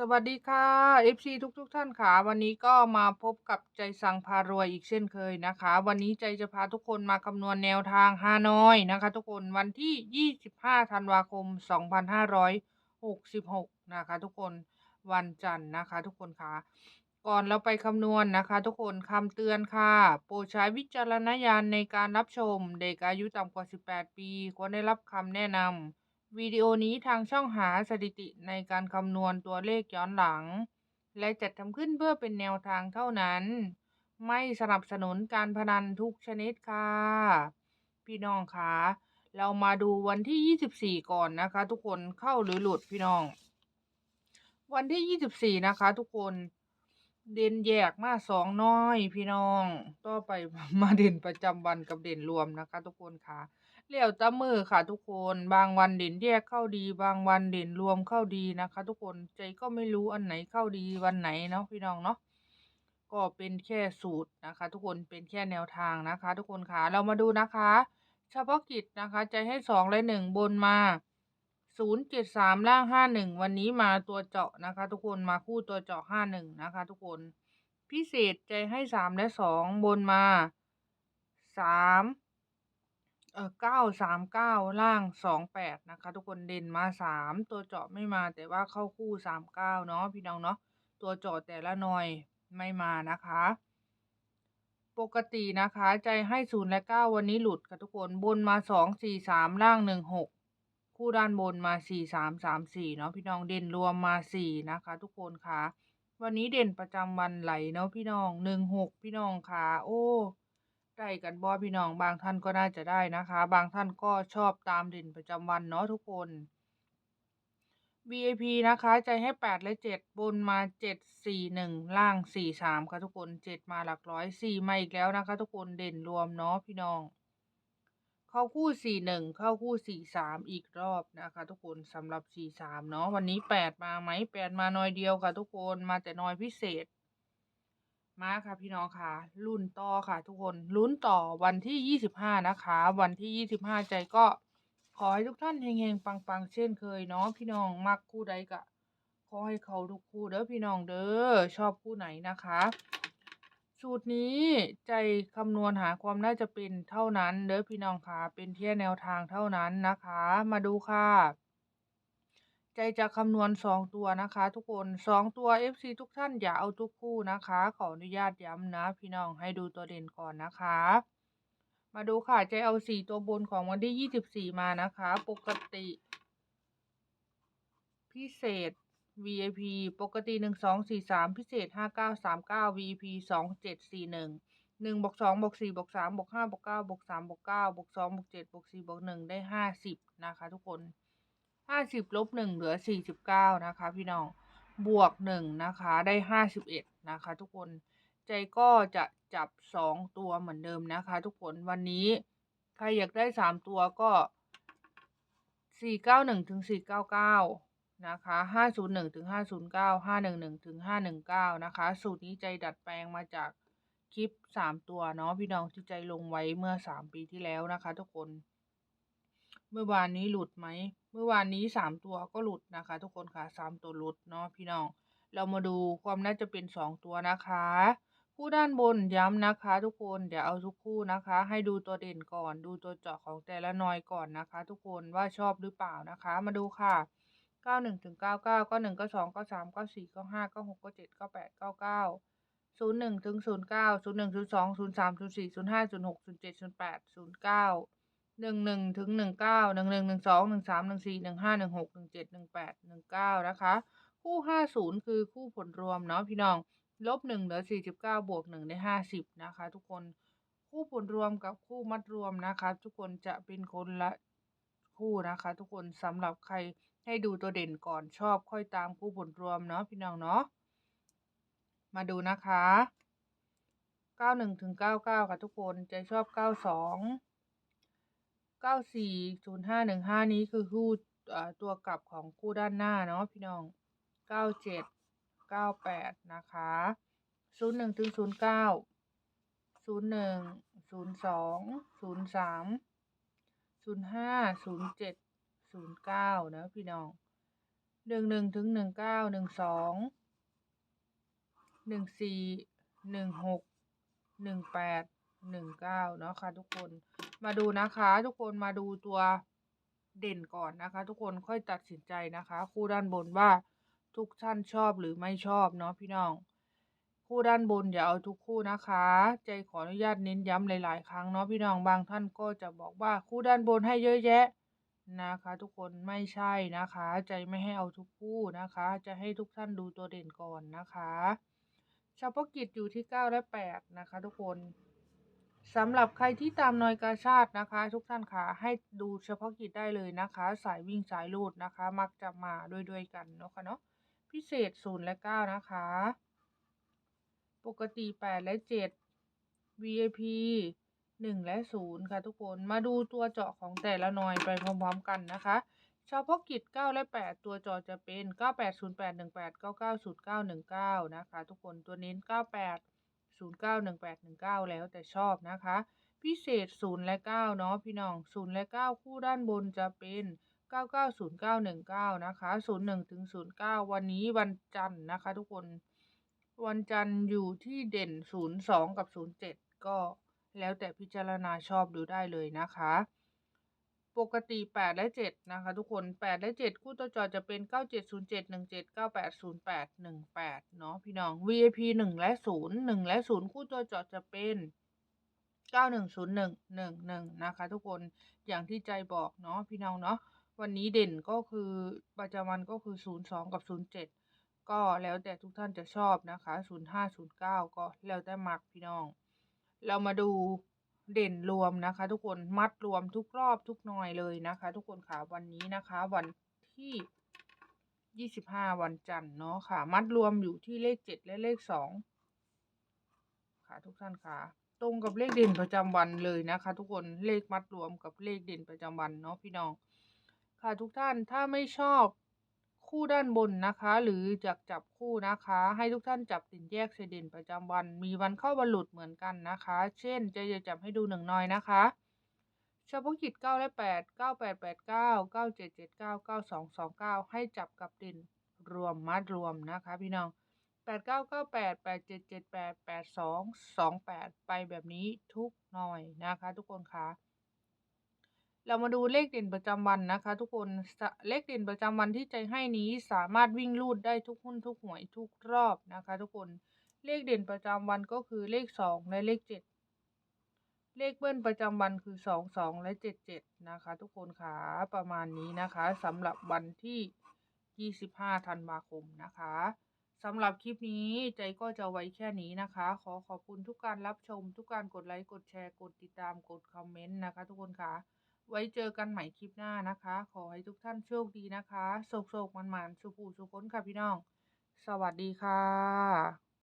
สวัสดีค่ะ FC ทุกทุกๆท่านค่ะ วันนี้ก็มาพบกับใจสั่งพารวยอีกเช่นเคยนะคะ วันนี้ใจจะพาทุกคนมาคำนวณแนวทางฮานอยนะคะ ทุกคนวันที่ 25 ธันวาคม 2566 นะคะ ทุกคนวันจันทร์นะคะ ทุกคนค่ะ ก่อนเราไปคำนวณนะคะ ทุกคนคำเตือนค่ะ โปรดใช้วิจารณญาณในการรับชม เด็กอายุต่ำกว่า 18 ปีควรได้รับคำแนะนำ วิดีโอนี้ทางช่องหาสถิติในการคำนวณตัวเลขย้อนหลัง และจัดทำขึ้นเพื่อเป็นแนวทางเท่านั้น ไม่สนับสนุนการพนันทุกชนิดค่ะ พี่น้องคะเรามาดูวันที่ 24 ก่อนนะคะ ทุกคนเข้าหรือหลุดพี่น้อง วันที่ 24 นะคะ ทุกคน เด่นแยกมาสองน้อย พี่น้อง ต่อไปมาเด่นประจำวันกับเด่นรวมนะคะ ทุกคนค่ะ เลี้ยวตะมือค่ะทุกคน บางวันเด่นแยกเข้าดี บางวันเด่นรวมเข้าดีนะคะทุกคน ใจก็ไม่รู้อันไหนเข้าดีวันไหนเนาะพี่น้องเนาะ ก็เป็นแค่สูตรนะคะ ทุกคน เป็นแค่แนวทางนะคะ ทุกคนค่ะ เรามาดูนะคะ เฉพาะกิจนะคะ ใจให้สองและหนึ่งบนมาศูนย์เจ็ดสามล่างห้าหนึ่งวันนี้มาตัวเจาะนะคะ ทุกคน มาคู่ตัวเจาะห้าหนึ่งนะคะ ทุกคน พิเศษใจให้สามและสองบนมาสาม เออเก้าสามเก้าล่างสองแปดนะคะ ทุกคนเด่นมาสามตัวเจาะไม่มาแต่ว่าเข้าคู่สามเก้าเนาะพี่น้องเนาะตัวเจาะแต่ละหน่อยไม่มานะคะ ปกตินะคะ ใจให้ศูนย์และเก้าวันนี้หลุดค่ะทุกคนบนมาสองสี่สามล่างหนึ่งหกคู่ด้านบนมาสี่สามสามสี่เนาะพี่น้องเด่นรวมมาสี่นะคะ ทุกคนค่ะ วันนี้เด่นประจำวันไหลเนาะพี่น้องหนึ่งหกพี่น้องค่ะ โอ้ ได้กันบอพี่น้องบางท่านก็น่าจะได้นะคะ บางท่านก็ชอบตามเด่นประจำวันเนาะทุกคน VIP นะคะใจให้แปดและเจ็ดบนมาเจ็ดสี่หนึ่งล่างสี่สามค่ะทุกคนเจ็ดมาหลักร้อยสี่มาอีกแล้วนะคะ ทุกคนเด่นรวมเนาะพี่น้อง เข้าคู่สี่หนึ่งเข้าคู่สี่สามอีกรอบนะคะ ทุกคนสำหรับสี่สามเนาะวันนี้แปดมาไหมแปดมาน้อยเดียวค่ะทุกคนมาแต่น้อยพิเศษ มาค่ะพี่น้องค่ะรุ่นต่อค่ะ ทุกคนลุ้นต่อวันที่ยี่สิบห้านะคะ วันที่ยี่สิบห้าใจก็ขอให้ทุกท่านเฮงๆปังๆ เช่นเคยเนาะพี่น้องมักคู่ใดก็ขอให้เขาทุกคู่เด้อพี่น้องเด้อชอบคู่ไหนนะคะ สูตรนี้ใจคำนวณหาความน่าจะเป็นเท่านั้น เด้อพี่น้องค่ะเป็นแค่แนวทางเท่านั้นนะคะ มาดูค่ะ ใจจะคำนวณสองตัวนะคะ ทุกคนสองตัว FC ทุกท่านอย่าเอาทุกคู่นะคะ ขออนุญาตย้ำนะ พี่น้องให้ดูตัวเด่นก่อนนะคะ มาดูค่ะใจเอาสี่ตัวบนของวันที่ยี่สิบสี่มานะคะ ปกติ พิเศษ VIP ปกติหนึ่งสองสี่สามพิเศษห้าเก้าสามเก้า VIP สองเจ็ดสี่หนึ่งหนึ่งบวกสองบวกสี่บวกสามบวกห้าบวกเก้าบวกสามบวกเก้าบวกสองบวกเจ็ดบวกสี่บวกหนึ่งได้ห้าสิบนะคะ ทุกคน ห้าสิบลบหนึ่งเหลือสี่สิบเก้านะคะ พี่น้องบวกหนึ่งนะคะได้ห้าสิบเอ็ดนะคะ ทุกคนใจก็จะจับสองตัวเหมือนเดิมนะคะ ทุกคนวันนี้ใครอยากได้สามตัวก็สี่เก้าหนึ่งถึงสี่เก้าเก้านะคะห้าศูนย์หนึ่งถึงห้าศูนย์เก้าห้าหนึ่งหนึ่งถึงห้าหนึ่งเก้านะคะ สูตรนี้ใจดัดแปลงมาจากคลิปสามตัวเนาะพี่น้องที่ใจลงไว้เมื่อสามปีที่แล้วนะคะ ทุกคน เมื่อวานนี้หลุดไหม เมื่อวานนี้สามตัวก็หลุดนะคะ ทุกคนค่ะสามตัวหลุดเนาะพี่น้อง เรามาดูความน่าจะเป็นสองตัวนะคะ คู่ด้านบนย้ำนะคะ ทุกคนเดี๋ยวเอาทุกคู่นะคะ ให้ดูตัวเด่นก่อน ดูตัวเจาะของแต่ละนอยก่อนนะคะ ทุกคนว่าชอบหรือเปล่านะคะ มาดูค่ะเก้าหนึ่งถึงเก้าเก้าเก็หนึ่งเก็สองเก็สามเก็สี่เก็ห้าเก็หกเก็เจ็ดเก็แปดเก้าเก้าศูนย์หนึ่งถึงศูนย์เก้าศูนย์หนึ่งศูนย์สองศูนย์สามศูนย์สี่ศูนย์ห้าศูนย์หกศูนย์เจ็ดศูนย์แปดศูนย์เก้า หนึ่งหนึ่งถึงหนึ่งเก้าหนึ่งหนึ่งหนึ่งสองหนึ่งสามหนึ่งสี่หนึ่งห้าหนึ่งหกหนึ่งเจ็ดหนึ่งแปดหนึ่งเก้านะคะ คู่ห้าศูนย์คือคู่ผลรวมเนาะพี่น้องลบหนึ่งเหลือสี่สิบเก้าบวกหนึ่งได้ห้าสิบนะคะ ทุกคนคู่ผลรวมกับคู่มัดรวมนะคะ ทุกคนจะเป็นคนละคู่นะคะ ทุกคนสำหรับใครให้ดูตัวเด่นก่อนชอบค่อยตามคู่ผลรวมเนาะพี่น้องเนาะมาดูนะคะเก้าหนึ่งถึงเก้าเก้าค่ะทุกคนใจชอบเก้าสอง เก้าสี่ศูนย์ห้าหนึ่งห้านี้คือคู่ตัวกลับของคู่ด้านหน้าเนาะพี่น้องเก้าเจ็ดเก้าแปดนะคะศูนย์หนึ่งถึงศูนย์เก้าศูนย์หนึ่งศูนย์สองศูนย์สามศูนย์ห้าศูนย์เจ็ดศูนย์เก้านะพี่น้องหนึ่งหนึ่งถึงหนึ่งเก้าหนึ่งสองหนึ่งสี่หนึ่งหกหนึ่งแปดหนึ่งเก้าเนาะค่ะทุกคน มาดูนะคะ ทุกคนมาดูตัวเด่นก่อนนะคะ ทุกคนค่อยตัดสินใจนะคะ คู่ด้านบนว่าทุกท่านชอบหรือไม่ชอบเนาะพี่น้องคู่ด้านบนอย่าเอาทุกคู่นะคะ ใจขออนุญาตเน้นย้ำหลาย ๆ ครั้งเนาะพี่น้องบางท่านก็จะบอกว่าคู่ด้านบนให้เยอะแยะนะคะ ทุกคนไม่ใช่นะคะ ใจไม่ให้เอาทุกคู่นะคะ จะให้ทุกท่านดูตัวเด่นก่อนนะคะเฉพาะกิจอยู่ที่ 9 และ 8 นะคะ ทุกคน สำหรับใครที่ตามนอยกาชาตินะคะ ทุกท่านคะให้ดูเฉพาะกิจได้เลยนะคะ สายวิ่งสายลูดนะคะ มักจะมาด้วยด้วยกันเนาะค่ะเนาะพิเศษ0และ9นะคะ ปกติ8และ7 VIP 1และ0ค่ะทุกคนมาดูตัวเจาะของแต่ละหน่อยไปพร้อมๆกันนะคะเฉพาะกิจ 9 และ 8 ตัวเจาะจะเป็น 980818 990919 นะคะ ทุกคนตัวเน้น 98 091819 แล้วแต่ชอบนะคะ พิเศษ 0 และ 9 เนาะพี่น้อง 0 และ 9 คู่ด้านบนจะเป็น 990919 นะคะ 01ถึง09 วันนี้วันจันทร์นะคะทุกคน วันจันทร์อยู่ที่เด่น 02 กับ 07 ก็แล้วแต่พิจารณาชอบดูได้เลยนะคะ ปกติ 8 และ 7 นะคะ ทุกคน 8 และ 7 คู่ตัวจอจะเป็น 9707 17 9808 18 เนาะพี่น้อง VIP 1 และ 0 1 และ 0 คู่ตัวจอจะเป็น 9101 11 นะคะ ทุกคนอย่างที่ใจบอกเนาะพี่น้องเนาะวันนี้เด่นก็คือประจำวันก็คือ 02 กับ 07 ก็แล้วแต่ทุกท่านจะชอบนะคะ 05 09 ก็แล้วแต่มักพี่น้อง เรามาดู เด่นรวมนะคะ ทุกคนมัดรวมทุกรอบทุกหน่อยเลยนะคะ ทุกคนค่ะวันนี้นะคะ วันที่25วันจันทร์เนาะค่ะ มัดรวมอยู่ที่เลข7และเลข2ค่ะทุกท่านค่ะ ตรงกับเลขเด่นประจำวันเลยนะคะ ทุกคนเลขมัดรวมกับเลขเด่นประจำวันเนาะพี่น้อง ค่ะทุกท่านถ้าไม่ชอบ คู่ด้านบนนะคะ หรือจะจับคู่นะคะ ให้ทุกท่านจับติ่นแยกเสด่นประจำวัน มีวันเข้าวันหลุดเหมือนกันนะคะ เช่นจะจะจับให้ดูหนึ่งน่อยนะคะเฉพาะกิจ9และ8 9889 9779 9229 ให้จับกับด่นรวมมัดรวมนะคะพี่น้อง 8998 8778 8228 ไปแบบนี้ทุกหน่อยนะคะทุกคนคะ เรามาดูเลขเด่นประจำวันนะคะ ทุกคนเลขเด่นประจำวันที่ใจให้นี้สามารถวิ่งลูดได้ทุกหุ้นทุกหวยทุกรอบนะคะ ทุกคนเลขเด่นประจำวันก็คือเลขสองและเลขเจ็ดเลขเบิ้ลประจำวันคือสองสองและเจ็ดเจ็ดนะคะ ทุกคนค่ะประมาณนี้นะคะสำหรับวันที่ยี่สิบห้าธันวาคมนะคะสำหรับคลิปนี้ใจก็จะไว้แค่นี้นะคะ ขอขอบคุณทุกการรับชม ทุกการกดไลค์กดแชร์กดติดตามกดคอมเมนต์นะคะ ทุกคนค่ะ ไว้เจอกันใหม่คลิปหน้านะคะ ขอให้ทุกท่านโชคดีนะคะโศกโศกมันมันๆสุขูสุขนค่ะพี่น้อง สวัสดีค่ะ